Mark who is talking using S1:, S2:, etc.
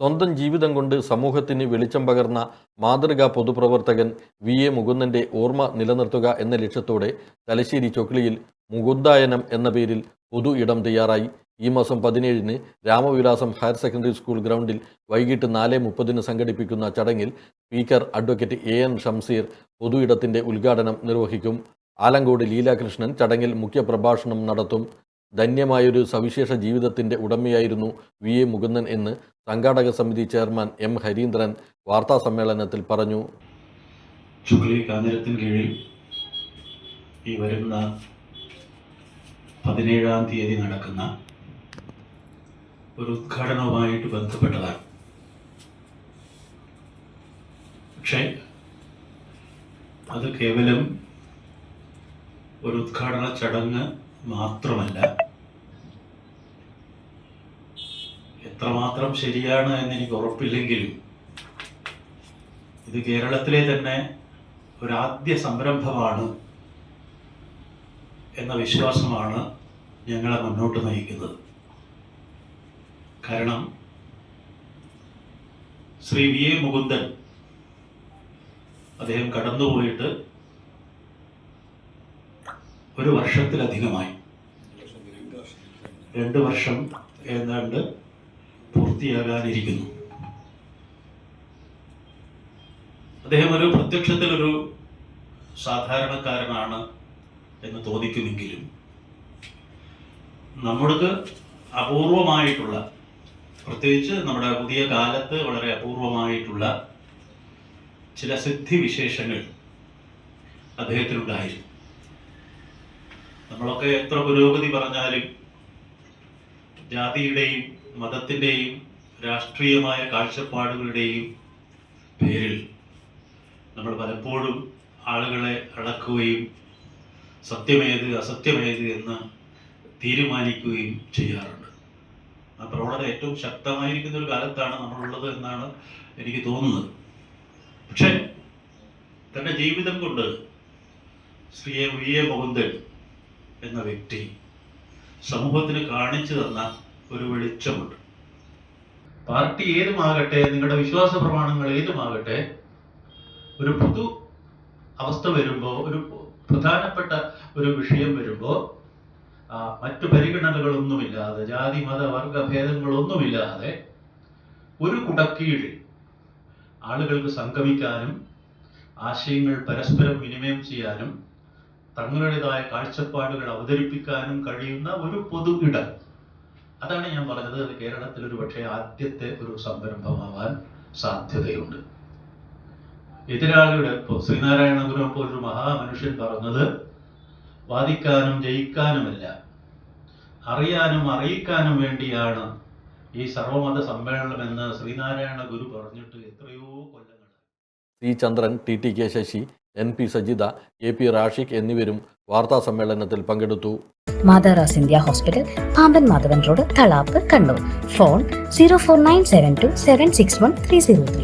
S1: സ്വന്തം ജീവിതം കൊണ്ട് സമൂഹത്തിന് വെളിച്ചം പകർന്ന മാതൃകാ പൊതുപ്രവർത്തകൻ വി എ മുകുന്ദന്റെ ഓർമ്മ നിലനിർത്തുക എന്ന ലക്ഷ്യത്തോടെ തലശ്ശേരി ചൊക്ലിയിൽ മുകുന്ദായനം എന്ന പേരിൽ പൊതു ഇടം തയ്യാറായി. ഈ മാസം പതിനേഴിന് രാമവിലാസം ഹയർ സെക്കൻഡറി സ്കൂൾ ഗ്രൗണ്ടിൽ വൈകിട്ട് നാല് മുപ്പതിന് സംഘടിപ്പിക്കുന്ന ചടങ്ങിൽ speaker advocate A N Shamseer പൊതു ഇടത്തിന്റെ ഉദ്ഘാടനം നിർവഹിക്കും. ആലങ്കോട് ലീലാകൃഷ്ണൻ ചടങ്ങിൽ മുഖ്യപ്രഭാഷണം നടത്തും. ധന്യമായൊരു സവിശേഷ ജീവിതത്തിന്റെ ഉടമയായിരുന്നു വി എ മുകുന്ദൻ എന്ന് സംഘാടക സമിതി ചെയർമാൻ എം ഹരീന്ദ്രൻ വാർത്താ സമ്മേളനത്തിൽ പറഞ്ഞു.
S2: ചുക്ലി കാഞ്ഞിരത്തിന് കീഴിൽ ഈ വരുന്ന പതിനേഴാം തീയതി നടക്കുന്ന ഒരു ഉദ്ഘാടനവുമായിട്ട് ബന്ധപ്പെട്ടതാണ്. പക്ഷേ അത് കേവലം ഒരു ഉദ്ഘാടന ചടങ്ങ് മാത്രമല്ല എത്രമാത്രം ശരിയാണ് എന്ന് എനിക്ക് ഉറപ്പില്ലെങ്കിലും ഇത് കേരളത്തിലെ തന്നെ ഒരാദ്യ സംരംഭമാണ് എന്ന വിശ്വാസമാണ് ഞങ്ങളെ മുന്നോട്ട് നയിക്കുന്നത്. കാരണം ശ്രീ വി എ മുകുന്ദൻ അദ്ദേഹം കടന്നുപോയിട്ട് ഒരു വർഷത്തിലധികമായി. രണ്ട് വർഷം ഏതാണ്ട് പൂർത്തിയാകാനിരിക്കുന്നു. അദ്ദേഹം ഒരു പ്രത്യക്ഷത്തിലൊരു സാധാരണക്കാരനാണ് എന്ന് തോന്നിക്കുമെങ്കിലും നമ്മൾക്ക് അപൂർവമായിട്ടുള്ള പ്രത്യേകിച്ച് നമ്മുടെ പുതിയ കാലത്ത് വളരെ അപൂർവമായിട്ടുള്ള ചില സിദ്ധിവിശേഷങ്ങൾ അദ്ദേഹത്തിനുണ്ടായിരുന്നു. നമ്മളൊക്കെ എത്ര പുരോഗതി പറഞ്ഞാലും ജാതിയുടെയും മതത്തിന്റെയും രാഷ്ട്രീയമായ കാഴ്ചപ്പാടുകളുടെയും പേരിൽ നമ്മൾ പലപ്പോഴും ആളുകളെ അടക്കുകയും സത്യമേത് അസത്യമേത് എന്ന് തീരുമാനിക്കുകയും ചെയ്യാറുണ്ട്. ആ പ്രവണത ഏറ്റവും ശക്തമായിരിക്കുന്ന ഒരു കാലത്താണ് നമ്മളുള്ളത് എന്നാണ് എനിക്ക് തോന്നുന്നത്. പക്ഷേ തന്റെ ജീവിതം കൊണ്ട് Sree A V A Mukundan എന്ന വ്യക്തി സമൂഹത്തിന് കാണിച്ചു തന്ന ഒരു വെളിച്ചമുണ്ട്. പാർട്ടി ഏതുമാകട്ടെ നിങ്ങളുടെ വിശ്വാസ പ്രമാണങ്ങൾ ഏതുമാകട്ടെ ഒരു പൊതു അവസ്ഥ വരുമ്പോൾ ഒരു പ്രധാനപ്പെട്ട ഒരു വിഷയം വരുമ്പോൾ മറ്റു പരിഗണനകളൊന്നുമില്ലാതെ ജാതി മത വർഗ ഭേദങ്ങളൊന്നുമില്ലാതെ ഒരു കുടക്കീഴിൽ ആളുകൾക്ക് സംഗമിക്കാനും ആശയങ്ങൾ പരസ്പരം വിനിമയം ചെയ്യാനും തങ്ങളുടേതായ കാഴ്ചപ്പാടുകൾ അവതരിപ്പിക്കാനും കഴിയുന്ന ഒരു പൊതു ഇടം. അതാണ് ഞാൻ പറഞ്ഞത് അത് കേരളത്തിൽ ഒരു പക്ഷേ ആദ്യത്തെ ഒരു സംരംഭമാവാൻ സാധ്യതയുണ്ട്. എതിരാളിയുടെ ഇപ്പോൾ ശ്രീനാരായണ ഗുരു ഒരു മഹാമനുഷ്യൻ പറഞ്ഞത് വാദിക്കാനും ജയിക്കാനുമല്ല അറിയാനും അറിയിക്കാനും വേണ്ടിയാണ് ഈ സർവമത സമ്മേളനം എന്ന് ശ്രീനാരായണ ഗുരു പറഞ്ഞിട്ട് എത്രയോ കൊല്ലങ്ങൾ
S1: Sreechandran Chandran T. T. K. Sasi N P Sajitha A P Rashiq എന്നിവരും വാർത്താസമ്മേളനത്തിൽ പങ്കെടുത്തു.
S3: മാതാറാസ് India hospital Pamban Madhavan road Thalap Kannur. Phone zero four nine seven two seven six one three zero three.